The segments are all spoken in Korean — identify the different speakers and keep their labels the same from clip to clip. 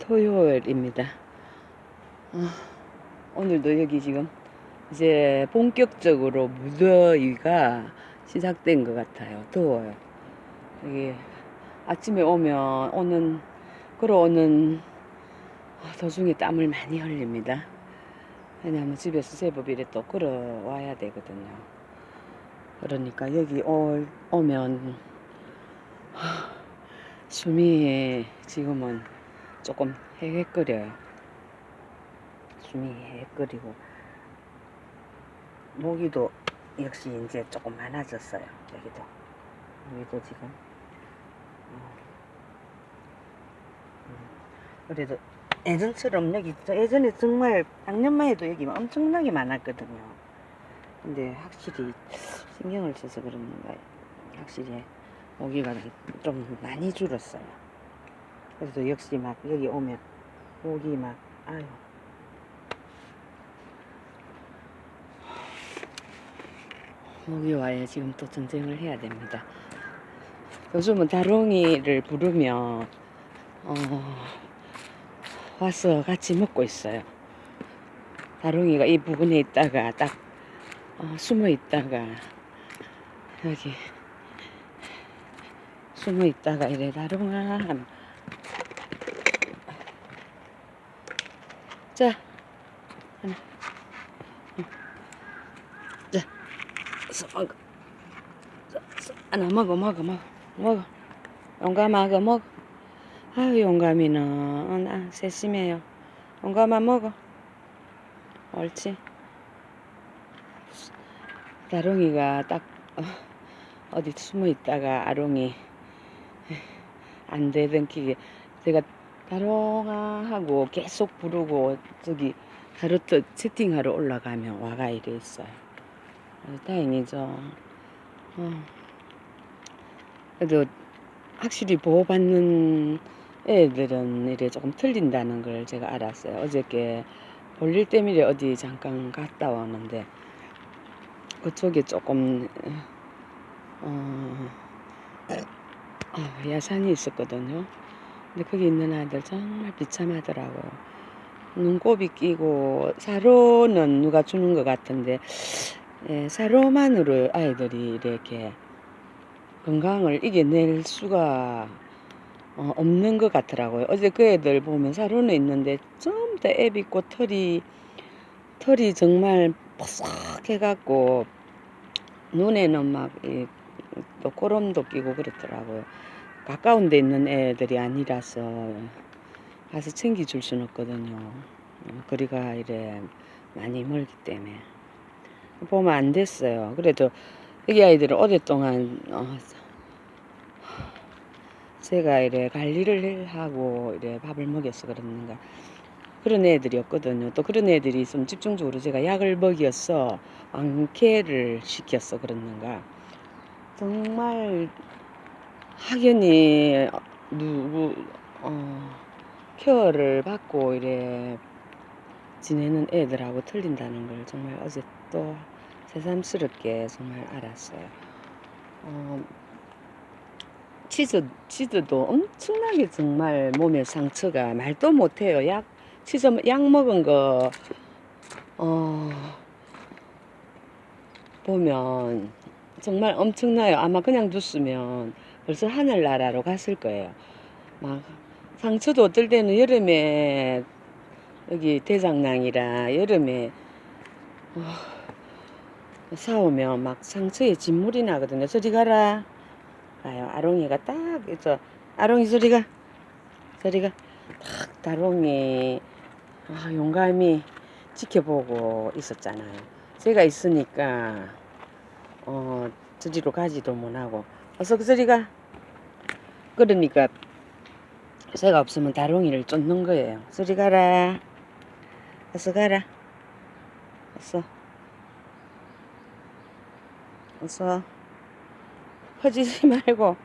Speaker 1: 토요일입니다. 어, 오늘도 여기 지금 이제 본격적으로 무더위가 시작된 것 같아요. 더워요. 여기 아침에 오면 오는 걸어오는 도중에 땀을 많이 흘립니다. 왜냐하면 집에서 제법 이래 또 걸어와야 되거든요. 그러니까 여기 오, 오면 하, 숨이 지금은 조금 헤헷거려요. 숨이 헤헷거리고 모기도 역시 이제 조금 많아졌어요. 여기도 여기도 지금 어. 음, 그래도 예전처럼 여기 저 예전에 정말 작년만 해도 여기 엄청나게 많았거든요. 근데 확실히 신경을 써서 그런가 확실히 모기가 좀 많이 줄었어요. 그래도 역시 막 여기 오면 모기 막 아유 모기와의 지금 또 전쟁을 해야 됩니다. 요즘은 다롱이를 부르면 어, 와서 같이 먹고 있어요. 다롱이가 이 부분에 있다가 딱 어, 숨어 있다가 여기 숨어 있다가 이래 다롱아 하면 자. 하나. 응. 자. 서, 먹어. 자, 서, 하나 먹어 먹어 먹어. 먹어. 용감하게 먹어. 아유 용감이는. 어, 나 세심해요. 용감아 먹어. 옳지. 다롱이가 딱 어, 어디 숨어 있다가 아롱이 안 되던 기게 제가 다롱아 하고 계속 부르고 저기 하루또 채팅하러 올라가면 와가 이래 있어요. 다행이죠. 어. 그래도 확실히 보호받는 애들은 이래 조금 틀린다는 걸 제가 알았어요. 어저께 볼일 때문에 어디 잠깐 갔다 왔는데 그쪽에 조금 어, 어, 야산이 있었거든요. 근데 거기 있는 아들 정말 비참하더라고요. 눈곱이 끼고 사료는 누가 주는 것 같은데 예, 사료만으로 아이들이 이렇게 건강을 이겨낼 수가 어, 없는 것 같더라고요. 어제 그 애들 보면 사료는 있는데 전부 다 애비고 털이 털이 정말 퍽퍽해갖고 눈에는 막또 코름도 끼고 그렇더라고요. 가까운 데 있는 애들이 아니라서 가서 챙겨줄 수는 없거든요. 어, 거리가 이래 많이 멀기 때문에 보면 안 됐어요. 그래도 여기 아이들은 오랫동안 어, 제가 이래 관리를 하고 이래 밥을 먹여서 그러는가 그런 애들이었거든요. 또 그런 애들이 있으면 집중적으로 제가 약을 먹여서 왕쾌를 시켰어 그랬는가. 정말 확연히 누구 어, 케어를 받고 이래 지내는 애들하고 틀린다는 걸 정말 어제 또 새삼스럽게 정말 알았어요. 어, 치즈 치즈도 엄청나게 정말 몸에 상처가 말도 못해요. 약 치즈 약 먹은 거 어, 보면 정말 엄청나요. 아마 그냥 뒀으면 벌써 하늘나라로 갔을 거예요. 막 상처도 어떨 때는 여름에 여기 대장낭이라 여름에 어, 싸우면 막 상처에 진물이 나거든요. 저리 가라. 가요. 아롱이가 딱 있어. 아롱이 저리가 저리가 딱 다롱이 아, 용감히 지켜보고 있었잖아요. 제가 있으니까 어 저리로 가지도 못하고 어서 그 저리가 그러니까 제가 없으면 다롱이를 쫓는 거예요. 저리 가라. 어서 가라. 어서. 어서. 퍼지지 말고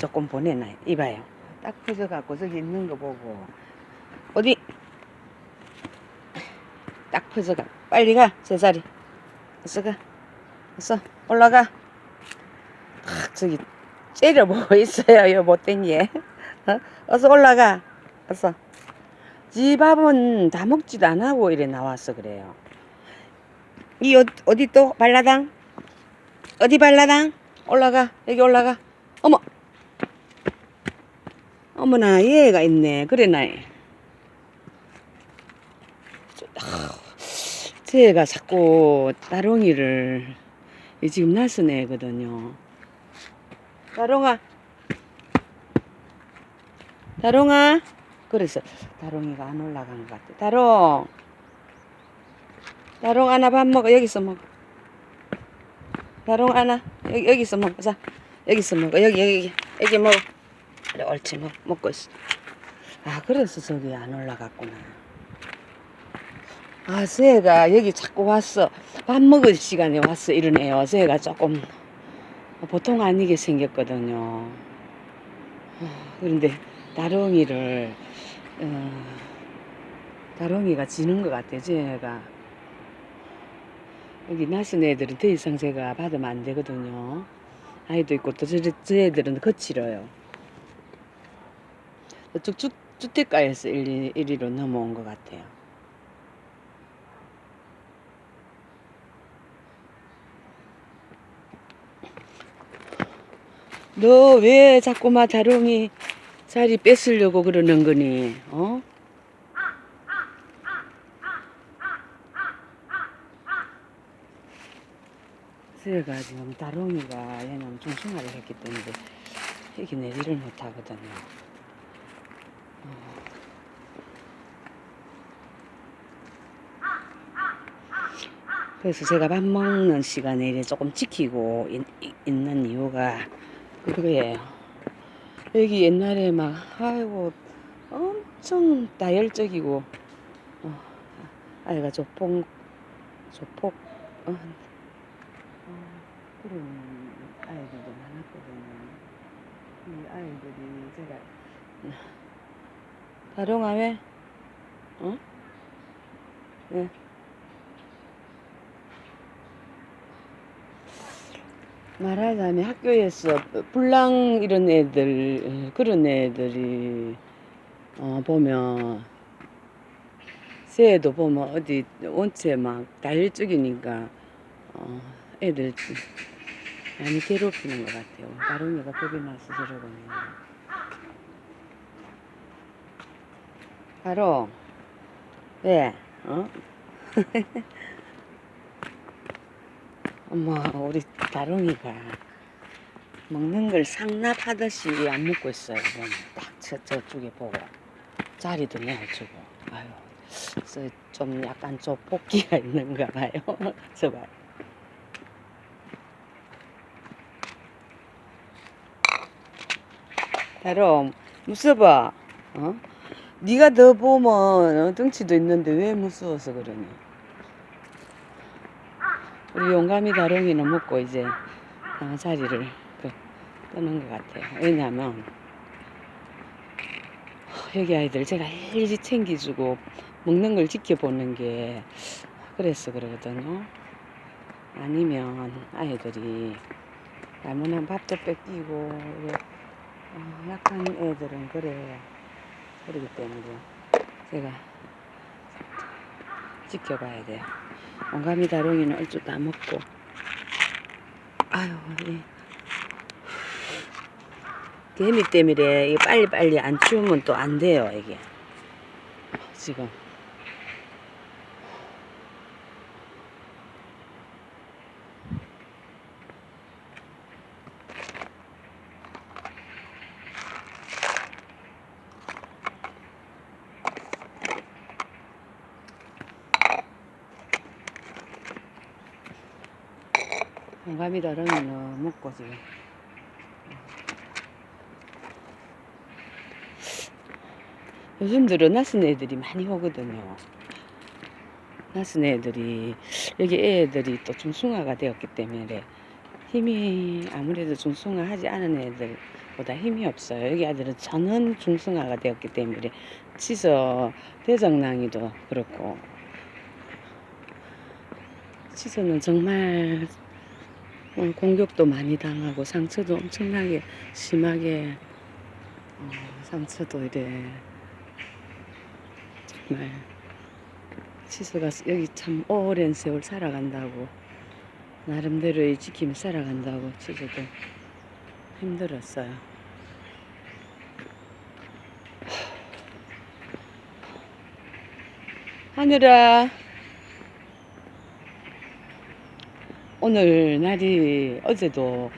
Speaker 1: 조금 보내놔요. 이봐요. 딱 퍼져갖고 저기 있는 거 보고 어디 딱 퍼져가 빨리 가 제자리 어서 가 어서 올라가 아, 저기 째려보고 있어요 요 못된 얘 어? 어서 올라가 어서. 지 밥은 다 먹지도 안 하고 이래 나와서 그래요. 이 어, 어디 또 발라당? 어디 발라당? 올라가 여기 올라가. 어머. 어머나 얘가 있네. 그래 나이. 쟤가 자꾸 따롱이를 이 지금 나선 애거든요. 따롱아. 다롱아. 그래서 다롱이가 안 올라간 것 같아. 다롱. 다롱 하나 밥 먹어. 여기서 먹어. 다롱 하나. 여기, 여기서 먹어. 자. 여기서 먹어. 여기, 여기, 여기 먹어. 그래, 옳지. 먹, 먹고 있어. 아, 그래서 저기 안 올라갔구나. 아, 새가 여기 자꾸 왔어. 밥 먹을 시간에 왔어. 이러네요. 새가 조금 보통 아니게 생겼거든요. 아, 그런데 다롱이를 어, 다롱이가 지는 것 같아요. 제가 여기 나신 애들은 더 이상 제가 받으면 안 되거든요. 아이도 있고 또 저, 저 애들은 거칠어요. 주, 주택가에서 1, 1위로 넘어온 것 같아요. 너 왜 자꾸만 다롱이 자리 뺏으려고 그러는 거니? 어? 새가 지금 다롱이가 얘는 중충화를 했기 때문에 이게 내리를 못 하거든요. 어. 그래서 제가 밥 먹는 시간에 조금 지키고 있, 있는 이유가 그거예요. 여기 옛날에 막 아이고 엄청 다혈적이고 어, 아이가 조폭 조폭 어, 어, 그런 아이들도 많았거든요. 이 아이들이 제가 왜? 어? 왜? 말하자면 학교에서 불랑 이런 애들 어, 그런 애들이 어, 보면 새해도 보면 어디 원체 막 다혈적이니까 어, 애들 많이 괴롭히는 것 같아요. 다른 애가 겁이 나서 저러거든요. 바로 왜? 어? 엄마 우리 다롱이가 먹는 걸 상납하듯이 안 먹고 있어요. 딱 저, 저쪽에 보고 자리도 내어주고 아유 그래서 좀 약간 좀 복기가 있는가 봐요. 저 봐요. 다롱 무서워. 어? 네가 더 보면 어, 덩치도 있는데 왜 무서워서 그러니? 우리 용감이 다롱이는 먹고 이제 어, 자리를 그 떠는 것 같아요. 왜냐하면 여기 아이들 제가 일일이 챙겨주고 먹는 걸 지켜보는 게 그래서 그러거든요. 아니면 아이들이 잘못한 밥도 뺏기고 어, 약한 애들은 그래 그러기 때문에 제가 지켜봐야 돼요. 온감이 다롱이는 얼추 다 먹고. 아유 이 개미 때문에 이 빨리빨리 안 치우면 또 안 돼요 이게. 지금 온감이 다롱이는 먹고 지금 요즘 들어 낯선 애들이 많이 오거든요. 낯선 애들이 여기 애들이 또 중숭아가 되었기 때문에 힘이 아무래도 중숭아 하지 않은 애들보다 힘이 없어요. 여기 아들은 전원 중숭아가 되었기 때문에 치서 대장낭이도 그렇고 치서는 정말 어, 공격도 많이 당하고 상처도 엄청나게 심하게 어, 상처도 이래 정말 치수가 여기 참 오랜 세월 살아간다고 나름대로의 지킴 살아간다고 치수도 힘들었어요. 하늘아 오늘 날이 어제도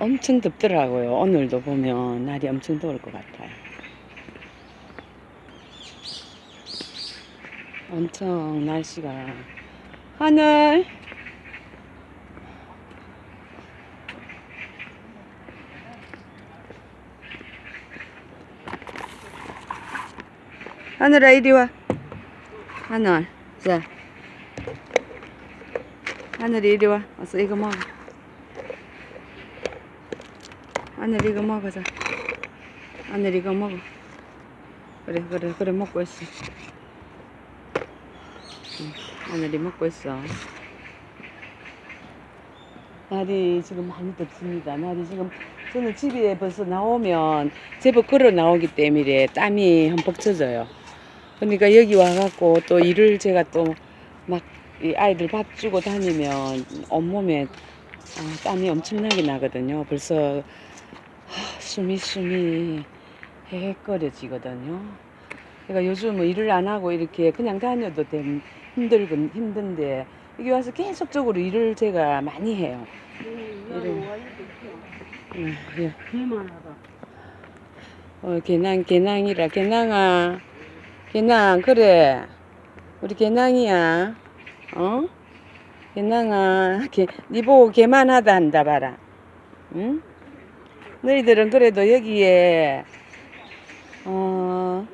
Speaker 1: 엄청 덥더라고요. 오늘도 보면 날이 엄청 더울 것 같아요. 엄청 날씨가 하늘 하늘아 이리 와 하늘 자 하늘이 이리 와. 어서 이거 먹어. 하늘 이거 먹어 자. 하늘 이거 먹어. 그래 그래 그래 먹고 있어. 응, 하늘이 먹고 있어. 날이 지금 많이 덥습니다. 날이 지금 저는 집에 벌써 나오면 제법 걸어 나오기 때문에 땀이 흠뻑 젖어요. 그러니까 여기 와갖고 또 일을 제가 또 막 이 아이들 밥 주고 다니면 온몸에 아, 땀이 엄청나게 나거든요. 벌써 하, 숨이 숨이 헤헷거려지거든요. 그러니까 요즘은 일을 안 하고 이렇게 그냥 다녀도 됨, 힘들건 힘든데 여기 와서 계속적으로 일을 제가 많이 해요. 음, 예. 어, 개낭, 개낭이라, 개낭아. 개낭, 그래. 우리 개낭이야. 어? 개낭아. 개, 니 보고 개만 하다 한다, 봐라. 응? 너희들은 그래도 여기에, 어,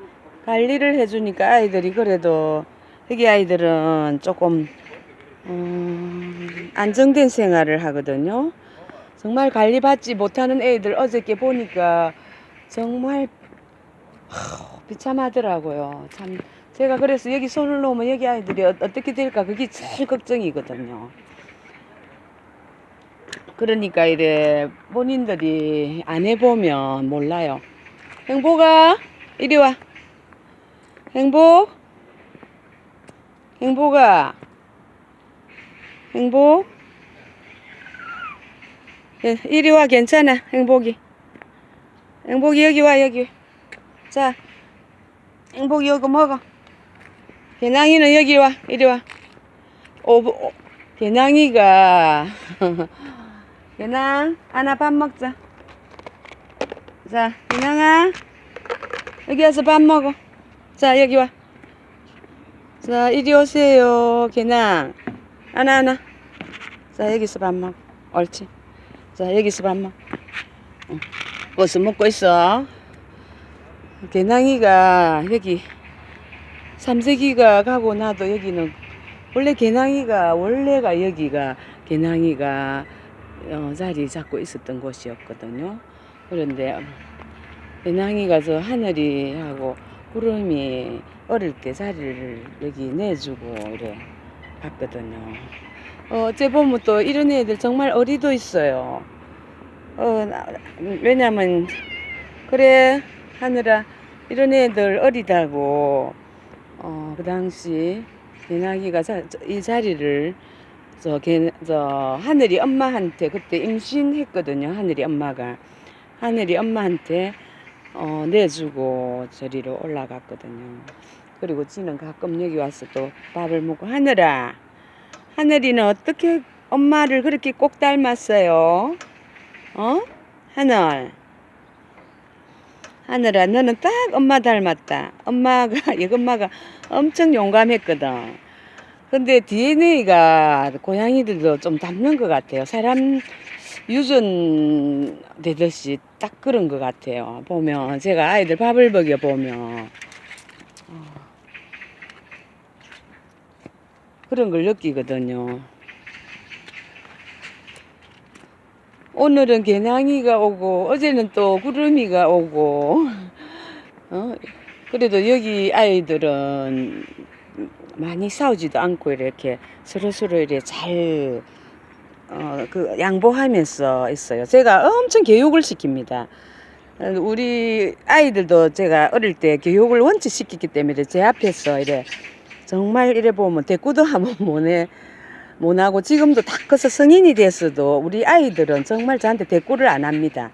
Speaker 1: 관리를 해주니까 아이들이 그래도, 여기 아이들은 조금, 음, 안정된 생활을 하거든요. 정말 관리받지 못하는 애들 어저께 보니까 정말 하, 비참하더라고요. 참 제가 그래서 여기 손을 놓으면 여기 아이들이 어, 어떻게 될까? 그게 제일 걱정이거든요. 그러니까 이래 본인들이 안 해보면 몰라요. 행복아 이리 와. 행복? 행복아. 행복? 예, 이리 와 괜찮아 행복이. 행복이 여기 와 여기. 자 행복이 여기 먹어 개낭이는 여기 와 이리 와. 오, 오, 개낭이가. 개낭 하나 밥 먹자. 자 개낭아 여기 와서 밥 먹어. 자 여기 와 자 이리 오세요 개낭. 하나 하나. 자 여기서 밥 먹어. 옳지. 자 여기서 밥 먹어. 응. 어서 먹고 있어? 개낭이가 여기 삼세기가 가고 나도 여기는 원래 개낭이가 원래가 여기가 개낭이가 어, 자리 잡고 있었던 곳이었거든요. 그런데 개낭이가 저 하늘이 하고 구름이 어릴 때 자리를 여기 내주고 이래 갔거든요. 어, 어째 보면 또 이런 애들 정말 어리도 있어요. 어, 나- 왜냐면 그래 하느라 이런 애들 어리다고 어, 그 당시 개나기가 자, 저- 이 자리를 저, 개, 저 하늘이 엄마한테 그때 임신했거든요. 하늘이 엄마가 하늘이 엄마한테 어, 내주고 저리로 올라갔거든요. 그리고 지는 가끔 여기 와서 또 밥을 먹고 하늘아 하늘이는 어떻게 엄마를 그렇게 꼭 닮았어요? 어? 하늘 하늘아 너는 딱 엄마 닮았다. 엄마가 얘엄마가 엄청 용감했거든. 근데 DNA가 고양이들도 좀 닮는 것 같아요. 사람 유전 되듯이 딱 그런 것 같아요. 보면 제가 아이들 밥을 먹여 보면. 어, 그런 걸 느끼거든요 오늘은 개냥이가 오고 어제는 또 구름이가 오고 어? 그래도 여기 아이들은 많이 싸우지도 않고 이렇게 서로서로 이렇게 잘 어, 그 양보하면서 있어요. 제가 엄청 교육을 시킵니다. 우리 아이들도 제가 어릴 때 교육을 원체 시켰기 때문에 제 앞에서 이래 정말 이래 보면 대꾸도 한번 못해 못하고 지금도 다 커서 성인이 됐어도 우리 아이들은 정말 저한테 대꾸를 안 합니다.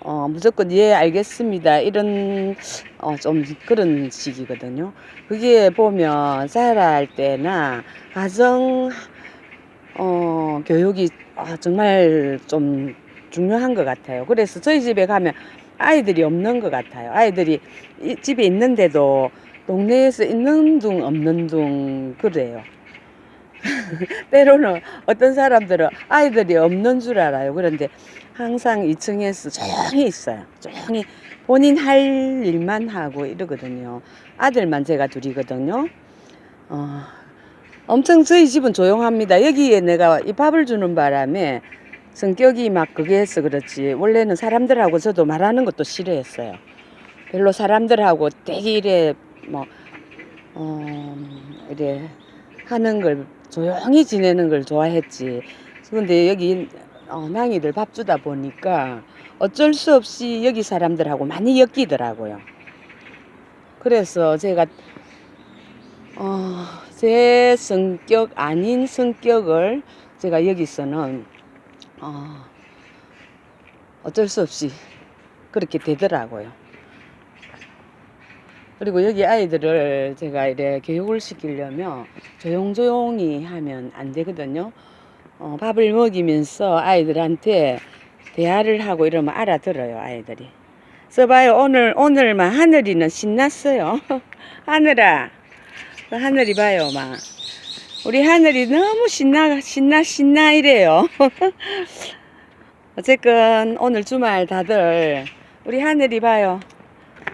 Speaker 1: 어, 무조건 예 알겠습니다 이런 어, 좀 그런 식이거든요. 그게 보면 자랄 때나 가정 어, 교육이 아, 정말 좀 중요한 것 같아요. 그래서 저희 집에 가면 아이들이 없는 것 같아요. 아이들이 이 집에 있는데도 동네에서 있는 둥 없는 둥 그래요. 때로는 어떤 사람들은 아이들이 없는 줄 알아요. 그런데 항상 2층에서 조용히 있어요. 조용히 본인 할 일만 하고 이러거든요. 아들만 제가 둘이거든요. 어, 엄청 저희 집은 조용합니다. 여기에 내가 이 밥을 주는 바람에 성격이 막 그게 해서 그렇지. 원래는 사람들하고 저도 말하는 것도 싫어했어요. 별로 사람들하고 되게 이래 뭐, 어, 이래 하는 걸 조용히 지내는 걸 좋아했지. 근데 여기 어, 낭이들 밥 주다 보니까 어쩔 수 없이 여기 사람들하고 많이 엮이더라고요. 그래서 제가 어, 제 성격 아닌 성격을 제가 여기서는 어, 어쩔 수 없이 그렇게 되더라고요. 그리고 여기 아이들을 제가 이래 교육을 시키려면 조용조용히 하면 안 되거든요. 어, 밥을 먹이면서 아이들한테 대화를 하고 이러면 알아들어요, 아이들이. 써봐요. 오늘, 오늘만 하늘이는 신났어요. 하늘아. 그 하늘이 봐요, 막. 우리 하늘이 너무 신나, 신나, 신나 이래요. 어쨌건 오늘 주말 다들 우리 하늘이 봐요.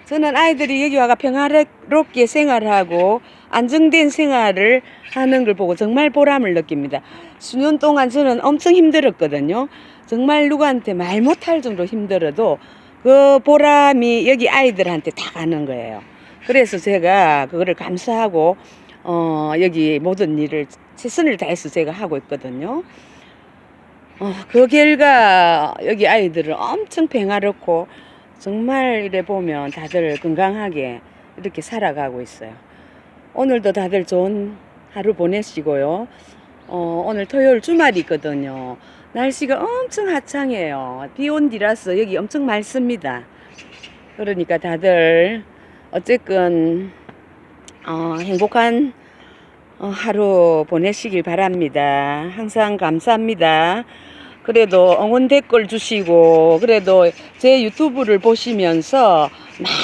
Speaker 1: 저는 아이들이 여기 와가 평화롭게 생활하고 안정된 생활을 하는 걸 보고 정말 보람을 느낍니다. 수년 동안 저는 엄청 힘들었거든요. 정말 누구한테 말 못할 정도로 힘들어도 그 보람이 여기 아이들한테 다 가는 거예요. 그래서 제가 그거를 감사하고 어, 여기 모든 일을 최선을 다해서 제가 하고 있거든요. 어, 그 결과 여기 아이들은 엄청 평화롭고 정말 이래 보면 다들 건강하게 이렇게 살아가고 있어요. 오늘도 다들 좋은 하루 보내시고요. 어, 오늘 토요일 주말이 있거든요. 날씨가 엄청 화창해요. 비 온 뒤라서 여기 엄청 맑습니다. 그러니까 다들 어쨌건 어, 행복한 어, 하루 보내시길 바랍니다. 항상 감사합니다. 그래도 응원 댓글 주시고 그래도 제 유튜브를 보시면서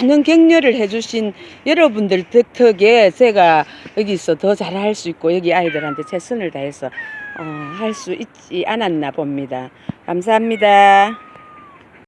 Speaker 1: 많은 격려를 해주신 여러분들 덕택에 제가 여기서 더 잘할 수 있고 여기 아이들한테 최선을 다해서 어, 할 수 있지 않았나 봅니다. 감사합니다.